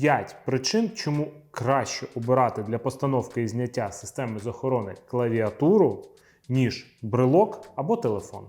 5 причин, чому краще обирати для постановки і зняття системи з охорони клавіатуру, ніж брелок або телефон.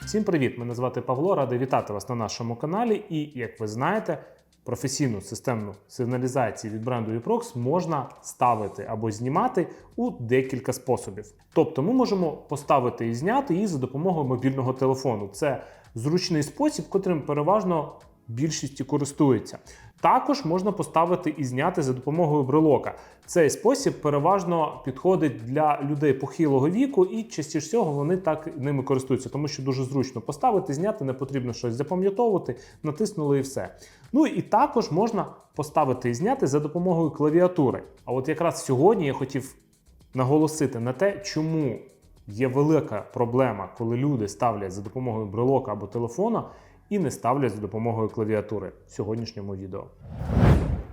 Всім привіт! Мене звати Павло. Радий вітати вас на нашому каналі. І як ви знаєте, професійну системну сигналізацію від бренду Uprox можна ставити або знімати у декілька способів. Тобто, ми можемо поставити і зняти її за допомогою мобільного телефону. Це зручний спосіб, котрим переважно більшістю користується. Також можна поставити і зняти за допомогою брелока. Цей спосіб переважно підходить для людей похилого віку, і частіше всього вони так ними користуються, тому що дуже зручно поставити, зняти, не потрібно щось запам'ятовувати, натиснули і все. Ну і також можна поставити і зняти за допомогою клавіатури. А от якраз сьогодні я хотів наголосити на те, чому є велика проблема, коли люди ставлять за допомогою брелока або телефона і не ставлять за допомогою клавіатури в сьогоднішньому відео.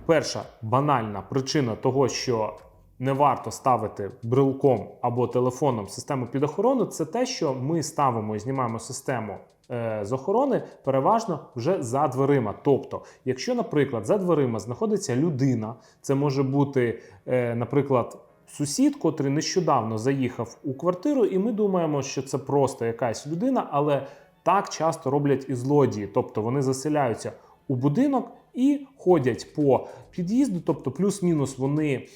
Перша банальна причина того, що не варто ставити брелком або телефоном систему під охорону, це те, що ми ставимо і знімаємо систему е, з охорони переважно вже за дверима. Тобто, якщо, наприклад, за дверима знаходиться людина, це може бути, е, наприклад, сусід, котрий нещодавно заїхав у квартиру, і ми думаємо, що це просто якась людина, але так часто роблять і злодії, тобто вони заселяються у будинок і ходять по під'їзду, тобто плюс-мінус вони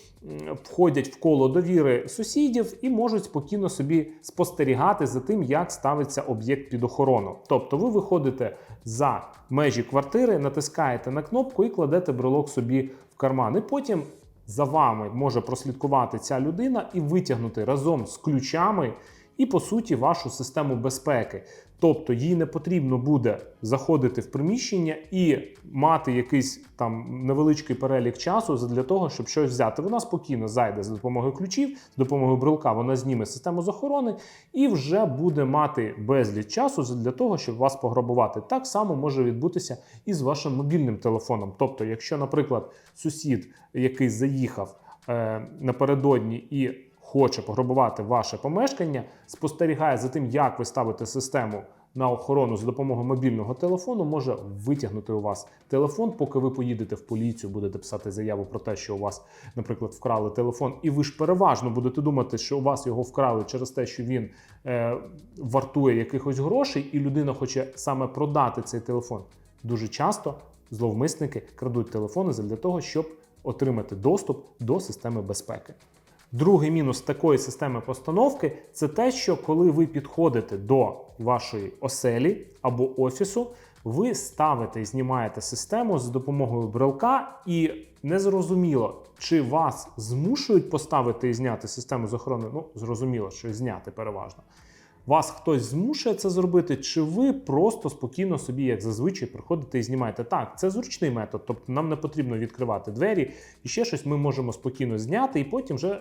входять в коло довіри сусідів і можуть спокійно собі спостерігати за тим, як ставиться об'єкт під охорону. Тобто ви виходите за межі квартири, натискаєте на кнопку і кладете брелок собі в карман. І потім за вами може прослідкувати ця людина і витягнути разом з ключами і, по суті, вашу систему безпеки. Тобто їй не потрібно буде заходити в приміщення і мати якийсь там невеличкий перелік часу для того, щоб щось взяти. Вона спокійно зайде за допомогою ключів, з допомогою брелка вона зніме систему з охорони і вже буде мати безліч часу для того, щоб вас пограбувати. Так само може відбутися і з вашим мобільним телефоном. Тобто, якщо, наприклад, сусід, який заїхав е, напередодні і хоче пограбувати ваше помешкання, спостерігає за тим, як ви ставите систему на охорону за допомогою мобільного телефону, може витягнути у вас телефон, поки ви поїдете в поліцію, будете писати заяву про те, що у вас, наприклад, вкрали телефон, і ви ж переважно будете думати, що у вас його вкрали через те, що він е, вартує якихось грошей, і людина хоче саме продати цей телефон. Дуже часто зловмисники крадуть телефони для того, щоб отримати доступ до системи безпеки. Другий мінус такої системи постановки це те, що коли ви підходите до вашої оселі або офісу, ви ставите і знімаєте систему з допомогою брелка, і незрозуміло, чи вас змушують поставити і зняти систему з охорони. Ну, зрозуміло, що зняти переважно. Вас хтось змушує це зробити, чи ви просто спокійно собі, як зазвичай, приходите і знімаєте. Так, це зручний метод, тобто нам не потрібно відкривати двері і ще щось ми можемо спокійно зняти, і потім вже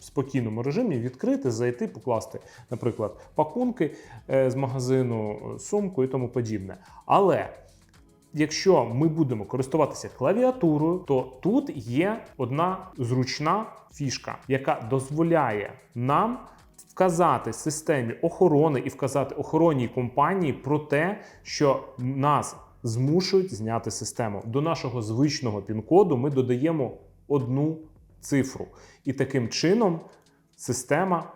спокійному режимі відкрити, зайти, покласти, наприклад, пакунки е, з магазину, сумку і тому подібне. Але якщо ми будемо користуватися клавіатурою, то тут є одна зручна фішка, яка дозволяє нам вказати системі охорони і вказати охоронній компанії про те, що нас змушують зняти систему. До нашого звичного пін-коду ми додаємо одну цифру. І таким чином система,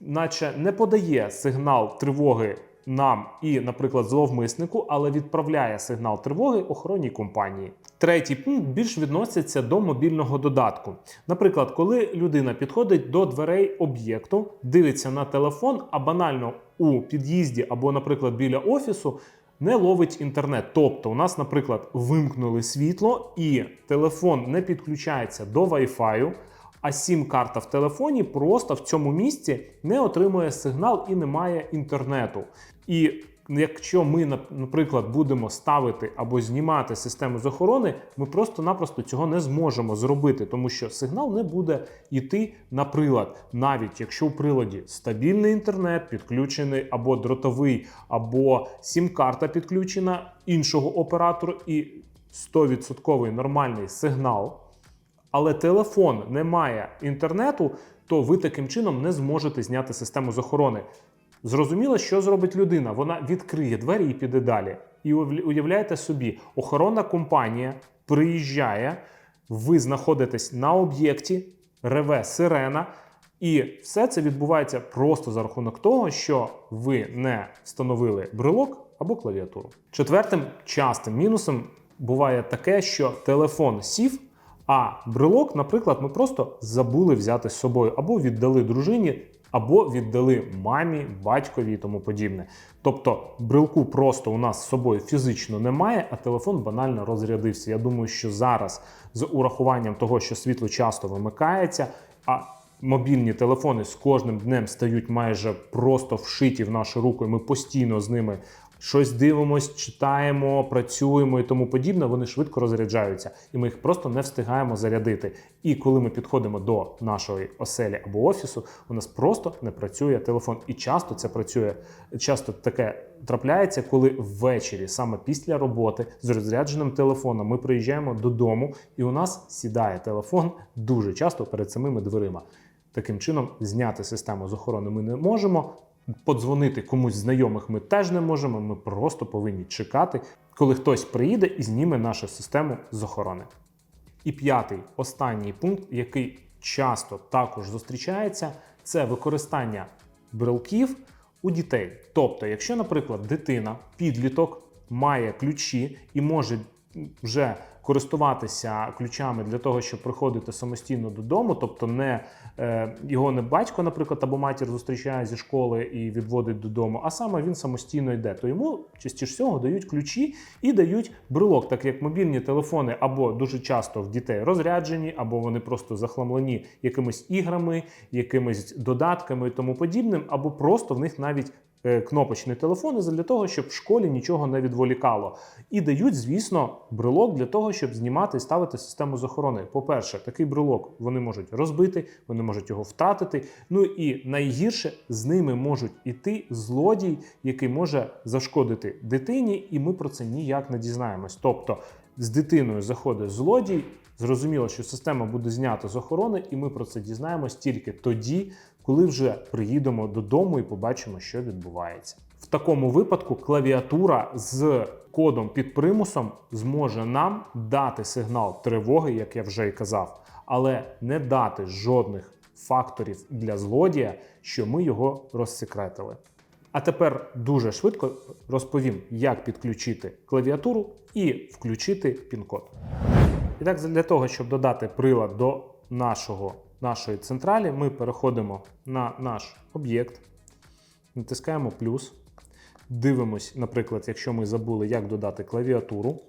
наче не подає сигнал тривоги нам і, наприклад, зловмиснику, але відправляє сигнал тривоги охоронній компанії. Третій пункт більш відноситься до мобільного додатку. Наприклад, коли людина підходить до дверей об'єкту, дивиться на телефон, а банально у під'їзді або, наприклад, біля офісу. Не ловить інтернет. Тобто, у нас, наприклад, вимкнули світло, і телефон не підключається до Wi-Fi, а сім-карта в телефоні просто в цьому місці не отримує сигнал і немає інтернету. І якщо ми, наприклад, будемо ставити або знімати систему з охорони, ми просто-напросто цього не зможемо зробити, тому що сигнал не буде йти на прилад, навіть якщо у приладі стабільний інтернет, підключений або дротовий, або сім-карта підключена іншого оператору і 100% нормальний сигнал. Але телефон не має інтернету, то ви таким чином не зможете зняти систему з охорони. Зрозуміло, що зробить людина. Вона відкриє двері і піде далі. І уявляєте собі, охоронна компанія приїжджає, ви знаходитесь на об'єкті, реве сирена, і все це відбувається просто за рахунок того, що ви не встановили брелок або клавіатуру. Четвертим частим мінусом буває таке, що телефон сів, а брелок, наприклад, ми просто забули взяти з собою або віддали дружині. Або віддали мамі, батькові і тому подібне. Тобто брелку просто у нас з собою фізично немає, а телефон банально розрядився. Я думаю, що зараз з урахуванням того, що світло часто вимикається, а мобільні телефони з кожним днем стають майже просто вшиті в нашу руку, і ми постійно з ними щось дивимось, читаємо, працюємо і тому подібне, вони швидко розряджаються, і ми їх просто не встигаємо зарядити. І коли ми підходимо до нашої оселі або офісу, у нас просто не працює телефон. І часто це працює, часто таке трапляється, коли ввечері, саме після роботи, з розрядженим телефоном, ми приїжджаємо додому, і у нас сідає телефон дуже часто перед самими дверима. Таким чином, зняти систему з охорони ми не можемо. Подзвонити комусь знайомих ми теж не можемо. Ми просто повинні чекати, коли хтось приїде і зніме нашу систему з охорони. І п'ятий, останній пункт, який часто також зустрічається, це використання брелків у дітей. Тобто, якщо, наприклад, дитина, підліток має ключі і може вже користуватися ключами для того, щоб приходити самостійно додому, тобто не е, його не батько, наприклад, або матір зустрічає зі школи і відводить додому, а саме він самостійно йде, то йому частіше всього дають ключі і дають брелок, так як мобільні телефони або дуже часто в дітей розряджені, або вони просто захламлені якимись іграми, якимись додатками і тому подібним, або просто в них навіть е, кнопочний телефон для того, щоб в школі нічого не відволікало. І дають, звісно, брелок для того, щоб знімати і ставити систему з охорони. По-перше, такий брелок вони можуть розбити, вони можуть його втратити. Ну і найгірше з ними можуть іти злодій, який може зашкодити дитині, і ми про це ніяк не дізнаємось. Тобто з дитиною заходить злодій. Зрозуміло, що система буде знята з охорони, і ми про це дізнаємось тільки тоді, коли вже приїдемо додому і побачимо, що відбувається. В такому випадку клавіатура з кодом під примусом зможе нам дати сигнал тривоги, як я вже й казав, але не дати жодних факторів для злодія, що ми його розсекретили. А тепер дуже швидко розповім, як підключити клавіатуру і включити пін-код. І так, для того, щоб додати прилад до нашого, нашої централі, ми переходимо на наш об'єкт, натискаємо плюс, дивимось, наприклад, якщо ми забули, як додати клавіатуру.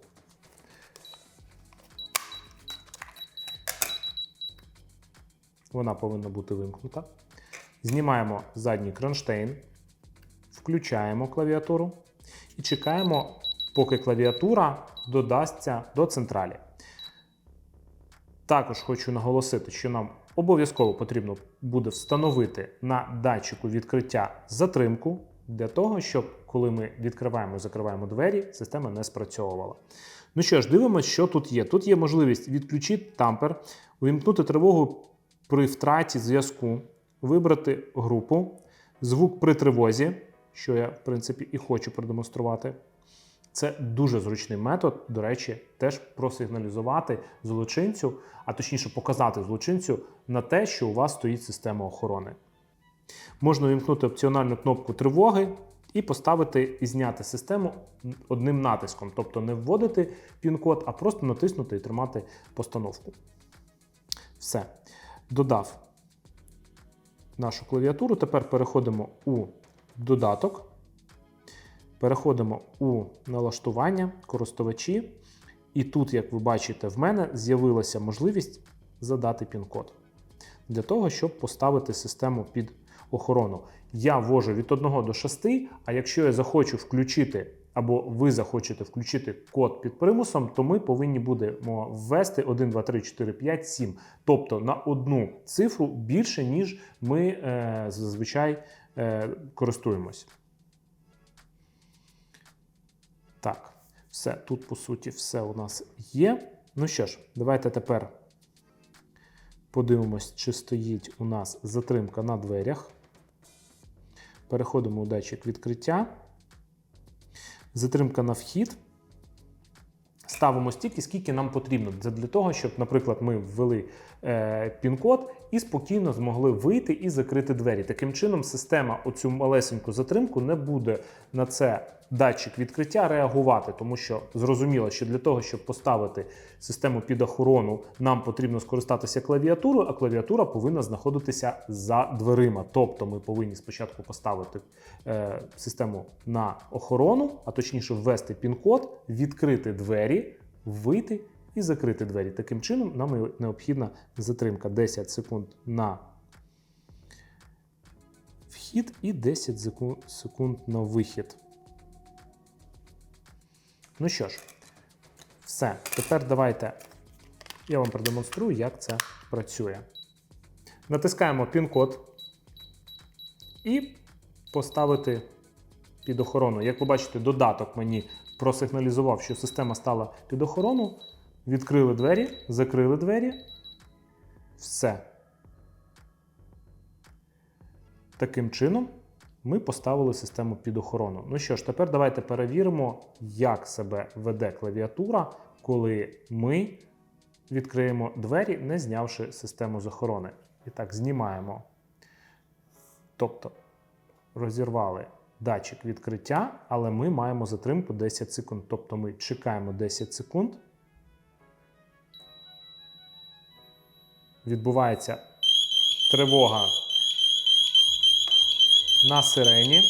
Вона повинна бути вимкнута. Знімаємо задній кронштейн, включаємо клавіатуру і чекаємо, поки клавіатура додасться до централі. Також хочу наголосити, що нам обов'язково потрібно буде встановити на датчику відкриття затримку для того, щоб коли ми відкриваємо і закриваємо двері, система не спрацьовувала. Ну що ж, дивимося, що тут є. Тут є можливість відключити тампер, увімкнути тривогу при втраті зв'язку, вибрати групу, звук при тривозі, що я, в принципі, і хочу продемонструвати. Це дуже зручний метод, до речі, теж просигналізувати злочинцю, а точніше показати злочинцю на те, що у вас стоїть система охорони. Можна увімкнути опціональну кнопку тривоги і поставити і зняти систему одним натиском, тобто не вводити пін-код, а просто натиснути і тримати постановку. Все. Додав нашу клавіатуру. Тепер переходимо у додаток. Переходимо у налаштування користувачі. І тут, як ви бачите, в мене з'явилася можливість задати пін-код для того, щоб поставити систему під охорону. Я ввожу від 1 до 6, а якщо я захочу включити, або ви захочете включити код під примусом, то ми повинні будемо ввести 1, 2, 3, 4, 5, 7. Тобто на одну цифру більше, ніж ми е, зазвичай е, користуємось. Так, все, тут, по суті, все у нас є. Ну що ж, давайте тепер подивимось, чи стоїть у нас затримка на дверях. Переходимо у датчик відкриття. затримка на вхід. Ставимо стільки, скільки нам потрібно. Для того, щоб, наприклад, ми ввели пін-код і спокійно змогли вийти і закрити двері. Таким чином, система оцю малесеньку затримку не буде на це датчик відкриття реагувати, тому що зрозуміло, що для того, щоб поставити систему під охорону, нам потрібно скористатися клавіатурою, а клавіатура повинна знаходитися за дверима. Тобто ми повинні спочатку поставити е, систему на охорону, а точніше ввести пін-код, відкрити двері, вийти і закрити двері. Таким чином, нам необхідна затримка 10 секунд на вхід і 10 секунд на вихід. Ну що ж, все. Тепер давайте я вам продемонструю, як це працює. Натискаємо пін-код і поставити під охорону. Як ви бачите, додаток мені просигналізував, що система стала під охорону. Відкрили двері, закрили двері. Все. Таким чином ми поставили систему під охорону. Ну що ж, тепер давайте перевіримо, як себе веде клавіатура, коли ми відкриємо двері, не знявши систему з охорони. І так, знімаємо. Тобто розірвали датчик відкриття, але ми маємо затримку 10 секунд. Тобто ми чекаємо 10 секунд. Відбувається тривога на сирені.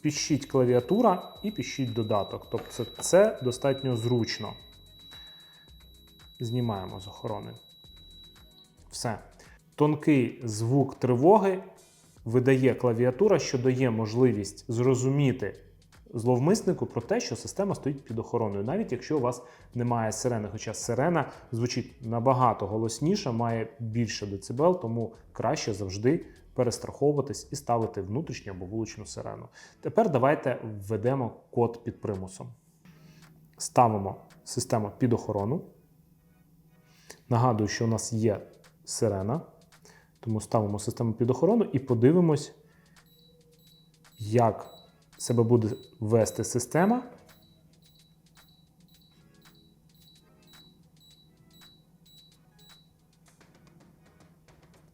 Піщить клавіатура і піщить додаток. Тобто це достатньо зручно. Знімаємо з охорони. Все. Тонкий звук тривоги видає клавіатура, що дає можливість зрозуміти зловмиснику про те, що система стоїть під охороною, навіть якщо у вас немає сирени. Хоча сирена звучить набагато голосніше, має більше децибел, тому краще завжди перестраховуватись і ставити внутрішню або вуличну сирену. Тепер давайте введемо код під примусом. Ставимо систему під охорону. Нагадую, що у нас є сирена, тому ставимо систему під охорону і подивимось, як себе буде вести система.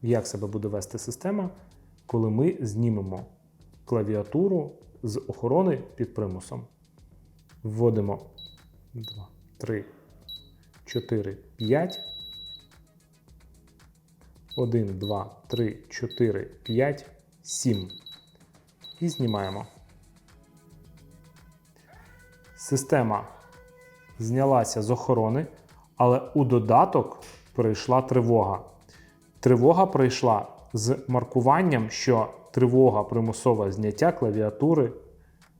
Як себе буде вести система, коли ми знімемо клавіатуру з охорони під примусом. Вводимо 2, 3, 4, 5. 1, 2, 3, 4, 5, 7. І знімаємо. Система знялася з охорони, але у додаток прийшла тривога. Тривога прийшла з маркуванням, що тривога примусове зняття клавіатури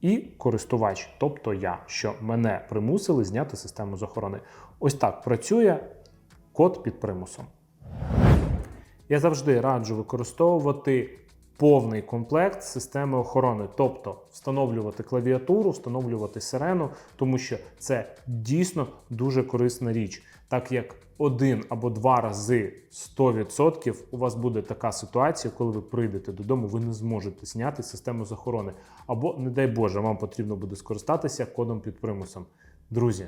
і користувач, тобто я, що мене примусили зняти систему з охорони. Ось так працює код під примусом. Я завжди раджу використовувати повний комплект системи охорони, тобто встановлювати клавіатуру, встановлювати сирену, тому що це дійсно дуже корисна річ, так як один або два рази 100% у вас буде така ситуація, коли ви прийдете додому, ви не зможете зняти систему з охорони. Або, не дай Боже, вам потрібно буде скористатися кодом під примусом. Друзі,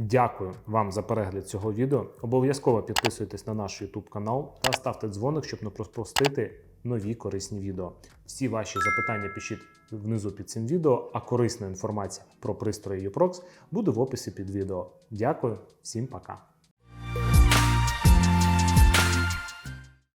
Дякую вам за перегляд цього відео. Обов'язково підписуйтесь на наш YouTube канал та ставте дзвоник, щоб не пропустити нові корисні відео. Всі ваші запитання пишіть внизу під цим відео, а корисна інформація про пристрої UPROX буде в описі під відео. Дякую, всім пока.